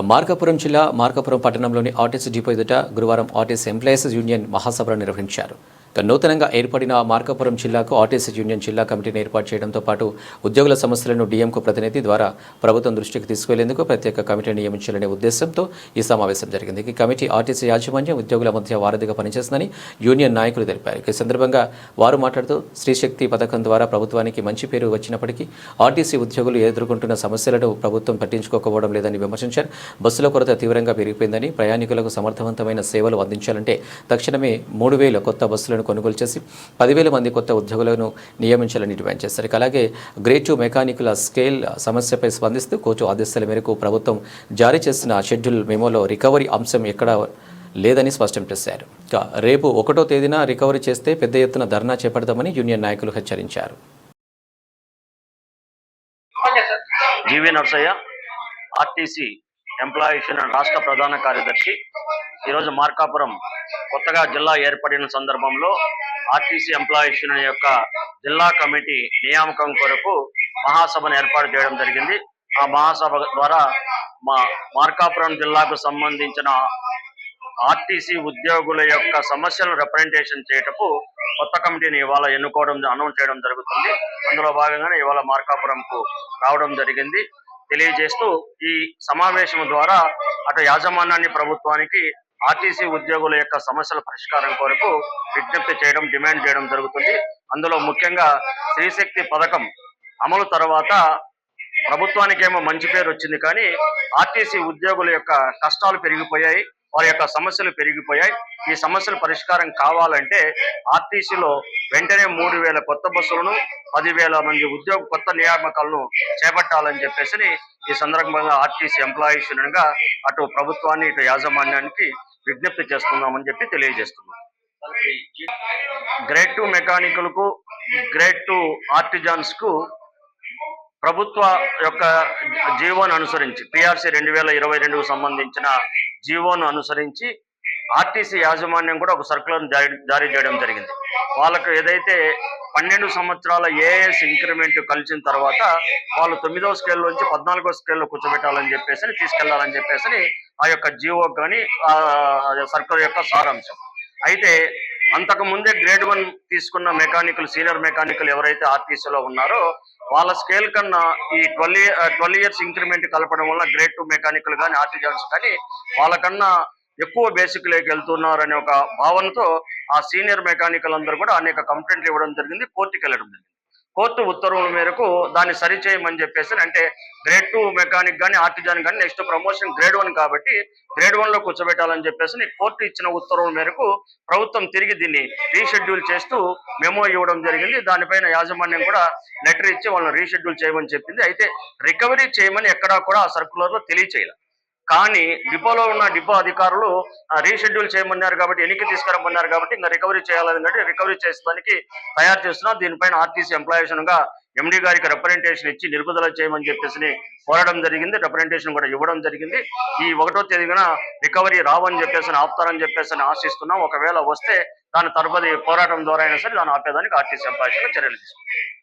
మార్కాపురం జిల్లా మార్కాపురం పట్టణంలోని RTC depot ఎదుట గురువారం ఆర్టీసీ ఎంప్లాయీస్ యూనియన్ మహాసభను నిర్వహించారు. నూతనంగా ఏర్పడిన మార్కాపురం జిల్లాకు ఆర్టీసీ యూనియన్ జిల్లా కమిటీని ఏర్పాటు చేయడంతో పాటు ఉద్యోగుల సమస్యలను డీఎంకు ప్రతినిధి ద్వారా ప్రభుత్వం దృష్టికి తీసుకువెళ్ళేందుకు ప్రత్యేక కమిటీని నియమించాలనే ఉద్దేశంతో ఈ సమావేశం జరిగింది. ఈ కమిటీ ఆర్టీసీ యాజమాన్యం ఉద్యోగుల మధ్య వారధిగా పనిచేస్తుందని యూనియన్ నాయకులు తెలిపారు. ఈ సందర్భంగా వారు మాట్లాడుతూ స్త్రీశక్తి పథకం ద్వారా ప్రభుత్వానికి మంచి పేరు వచ్చినప్పటికీ ఆర్టీసీ ఉద్యోగులు ఎదుర్కొంటున్న సమస్యలను ప్రభుత్వం పట్టించుకోకపోవడం లేదని విమర్శించారు. బస్సుల కొరత తీవ్రంగా పెరిగిపోయిందని ప్రయాణికులకు సమర్థవంతమైన సేవలు అందించాలంటే తక్షణమే మూడు వేల కొత్త బస్సులను కొనుగోలు చేసి పదివేల మంది కొత్త ఉద్యోగులను నియమించాలని డిమాండ్ చేశారు అలాగే గ్రేడ్ టూ మెకానికుల స్కేల్ సమస్యపై స్పందిస్తూ కోచు ఆదేశాల మేరకు ప్రభుత్వం జారీ చేసిన షెడ్యూల్ మెమోలో రికవరీ అంశం ఎక్కడ లేదని స్పష్టం చేశారు. ఇక రేపు ఒకటో తేదీన రికవరీ చేస్తే పెద్ద ఎత్తున ధర్నా చేపడతామని యూనియన్ నాయకులు హెచ్చరించారు. GV Narsaiah RTC employees union రాష్ట్ర ప్రధాన కార్యదర్శి ఈరోజు మార్కాపురం కొత్తగా జిల్లా ఏర్పడిన సందర్భంలో ఆర్టీసీ ఎంప్లాయీస్ యూనియన్ యొక్క జిల్లా కమిటీ నియామకం కొరకు మహాసభను ఏర్పాటు చేయడం జరిగింది. ఆ మహాసభ ద్వారా మా మార్కాపురం జిల్లాకు సంబంధించిన ఆర్టీసీ ఉద్యోగుల యొక్క సమస్యలను రిప్రజెంటేషన్ చేయటకు కొత్త కమిటీని ఇవాళ ఎన్నుకోవడం అనౌన్స్ చేయడం జరుగుతుంది. అందులో భాగంగానే ఇవాళ మార్కాపురంకు రావడం జరిగింది. తెలియజేస్తూ ఈ సమావేశం ద్వారా అటు యాజమాన్యాన్ని ప్రభుత్వానికి ఆర్టీసీ ఉద్యోగుల యొక్క సమస్యల పరిష్కారం కొరకు విజ్ఞప్తి చేయడం డిమాండ్ చేయడం జరుగుతుంది. అందులో ముఖ్యంగా స్త్రీశక్తి పథకం అమలు తర్వాత ప్రభుత్వానికేమో మంచి పేరు వచ్చింది కానీ ఆర్టీసీ ఉద్యోగుల యొక్క కష్టాలు పెరిగిపోయాయి వారి యొక్క సమస్యలు పెరిగిపోయాయి. ఈ సమస్యల పరిష్కారం కావాలంటే ఆర్టీసీలో వెంటనే మూడు వేల కొత్త బస్సులను పదివేల మంది ఉద్యోగ కొత్త నియామకాలను చేపట్టాలని చెప్పేసి ఈ సందర్భంగా ఆర్టీసీ ఎంప్లాయీస్ అటు ప్రభుత్వాన్ని ఇటు యాజమాన్యానికి విజ్ఞప్తి చేస్తున్నామని చెప్పి తెలియజేస్తున్నాం. గ్రేడ్ టూ మెకానికల్కు గ్రేడ్ టూ ఆర్టిజాన్స్కు ప్రభుత్వ యొక్క జీవోను అనుసరించి పిఆర్సీ రెండు వేల ఇరవై రెండుకు సంబంధించిన జీవోను అనుసరించి ఆర్టీసీ యాజమాన్యం కూడా ఒక సర్కులర్ జారీ జారీ చేయడం జరిగింది. వాళ్ళకు ఏదైతే పన్నెండు సంవత్సరాల ఏఎస్ ఇంక్రిమెంట్ కలిసిన తర్వాత వాళ్ళు తొమ్మిదవ స్కేల్ నుంచి పద్నాలుగో స్కేల్లో కూర్చోబెట్టాలని చెప్పేసి తీసుకెళ్ళాలని చెప్పేసి ఆ యొక్క జీవో కానీ సర్కులర్ యొక్క సారాంశం. అయితే అంతకు ముందే గ్రేడ్ వన్ తీసుకున్న మెకానికల్ సీనియర్ మెకానికల్ ఎవరైతే ఆర్టీసీలో ఉన్నారో వాళ్ళ స్కేల్ కన్నా ఈ ట్వెల్వ్ ట్వెల్వ్ ఇయర్స్ ఇంక్రిమెంట్ కలపడం వల్ల గ్రేడ్ టూ మెకానికల్ కానీ ఆర్టీజన్స్ కానీ వాళ్ళకన్నా ఎక్కువ బేసిక్లోకి వెళ్తున్నారు అనే ఒక భావనతో ఆ సీనియర్ మెకానికల్ అందరూ కూడా అనేక కంప్లైంట్లు ఇవ్వడం జరిగింది కోర్టుకి వెళ్ళడం జరిగింది. కోర్టు ఉత్తర్వుల మేరకు దాన్ని సరిచేయమని చెప్పేసి అంటే గ్రేడ్ టూ మెకానిక్ కానీ ఆర్టిజాన్ కానీ నెక్స్ట్ ప్రమోషన్ గ్రేడ్ వన్ కాబట్టి గ్రేడ్ వన్లో కూర్చోబెట్టాలని చెప్పేసి కోర్టు ఇచ్చిన ఉత్తర్వుల మేరకు ప్రభుత్వం తిరిగి దీన్ని రీషెడ్యూల్ చేస్తూ మెమో ఇవ్వడం జరిగింది. దానిపైన యాజమాన్యం కూడా లెటర్ ఇచ్చి వాళ్ళని రీషెడ్యూల్ చేయమని చెప్పింది. అయితే రికవరీ చేయమని ఎక్కడా కూడా ఆ సర్కులర్లో తెలియచేయాలి. కానీ డిపోలో ఉన్న డిపో అధికారులు రీషెడ్యూల్ చేయమన్నారు కాబట్టి ఎన్నిక తీసుకురమ్మన్నారు కాబట్టి ఇంకా రికవరీ చేయాలని కాబట్టి రికవరీ చేసేదానికి తయారు చేస్తున్నాం దీనిపైన ఆర్టీసీ ఎంప్లాయీస్గా ఎండి గారికి రిప్రజెంటేషన్ ఇచ్చి నిలుపుదల చేయమని చెప్పేసి కోరడం జరిగింది. రిప్రజెంటేషన్ కూడా ఇవ్వడం జరిగింది. ఈ ఒకటో తేదీన రికవరీ రావని చెప్పేసి ఆపుతారని చెప్పేసి ఆశిస్తున్నాం. ఒకవేళ వస్తే దాని తరపతి పోరాటం ద్వారా అయినా సరే దాన్ని ఆపేదానికి ఆర్టీసీ ఎంప్లాయీస్ చర్యలు తీసుకుంటాం.